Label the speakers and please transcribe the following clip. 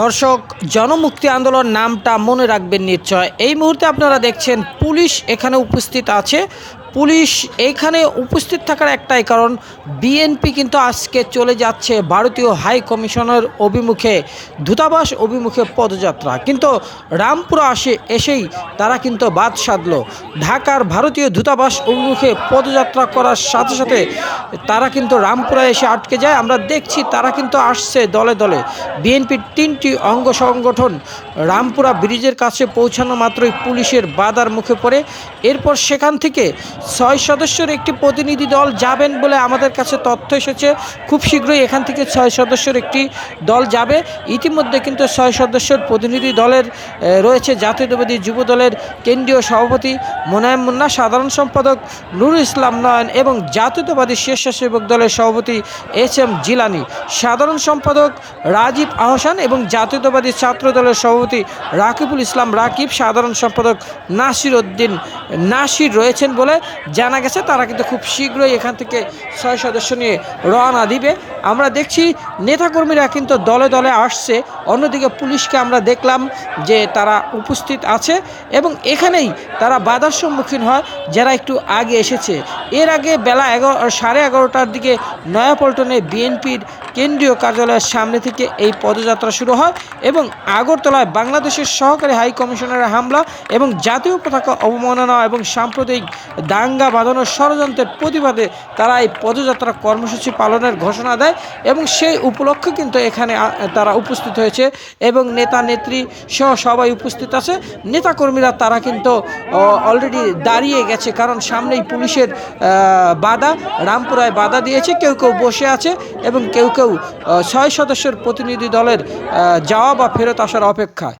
Speaker 1: দর্শক, জনমুক্তি আন্দোলন নামটা মনে রাখবেন নিশ্চয়। এই মুহূর্তে আপনারা দেখছেন পুলিশ এখানে উপস্থিত আছে। পুলিশ এইখানে উপস্থিত থাকার একটাই কারণ বিএনপি কিন্তু আজকে চলে যাচ্ছে ভারতীয় হাই কমিশনের অভিমুখে, দূতাবাস অভিমুখে পদযাত্রা। কিন্তু রামপুরা আসে এসেই তারা কিন্তু বাদ সাধলো। ঢাকার ভারতীয় দূতাবাস অভিমুখে পদযাত্রা করার সাথে সাথে তারা কিন্তু রামপুরা এসে আটকে যায়। আমরা দেখছি তারা কিন্তু আসছে দলে দলে। বিএনপির তিনটি অঙ্গ সংগঠন রামপুরা ব্রিজের কাছে পৌঁছানো মাত্রই পুলিশের বাধার মুখে পড়ে। এরপর সেখান থেকে ছয় সদস্যের একটি প্রতিনিধি দল যাবেন বলে আমাদের কাছে তথ্য এসেছে। খুব শীঘ্রই এখান থেকে ছয় সদস্যের একটি দল যাবে। ইতিমধ্যে কিন্তু ছয় সদস্যের প্রতিনিধি দলের রয়েছে জাতীয়তাবাদী যুব দলের কেন্দ্রীয় সভাপতি মোনায়েম মুন্না, সাধারণ সম্পাদক নুরুল ইসলাম নয়ন এবং জাতীয়তাবাদী স্বেচ্ছাসেবক দলের সভাপতি এইচ এম জিলানি। সাধারণ সম্পাদক রাজীব আহসান এবং জাতীয়তাবাদী ছাত্র দলের সভাপতি রাকিবুল ইসলাম রাকিব, সাধারণ সম্পাদক নাসির উদ্দিন নাসির রয়েছেন বলে জানা গেছে তারা কিন্তু খুব শীঘ্রই এখান থেকে ছয় সদস্য নিয়ে রওনা দিবে। আমরা দেখছি নেতাকর্মীরা কিন্তু দলে দলে আসছে। অন্যদিকে পুলিশকে আমরা দেখলাম যে তারা উপস্থিত আছে এবং এখানেই তারা বাধার সম্মুখীন হয়, যারা একটু আগে এসেছে। এর আগে বেলা এগারো সাড়ে এগারোটার দিকে নয়াপল্টনে বিএনপির কেন্দ্রীয় কার্যালয়ের সামনে থেকে এই পদযাত্রা শুরু হয় এবং আগরতলায় বাংলাদেশের সহকারী হাই কমিশনারের হামলা এবং জাতীয় পতাকা অবমাননা এবং সাম্প্রদায়িক দাঙ্গা বাঁধানোর ষড়যন্ত্রের প্রতিবাদে তারা এই পদযাত্রা কর্মসূচি পালনের ঘোষণা দেয় এবং সেই উপলক্ষে কিন্তু এখানে তারা উপস্থিত হয়েছে এবং নেতা, নেত্রী সহ সবাই উপস্থিত আছে। নেতাকর্মীরা তারা কিন্তু অলরেডি দাঁড়িয়ে গেছে কারণ সামনেই পুলিশের বাধা, রামপুরায় বাধা দিয়েছে। কেউ কেউ বসে আছে এবং কেউ কেউ ছয় সদস্যের প্রতিনিধি দলের যাওয়া বা ফেরত আসার অপেক্ষায়।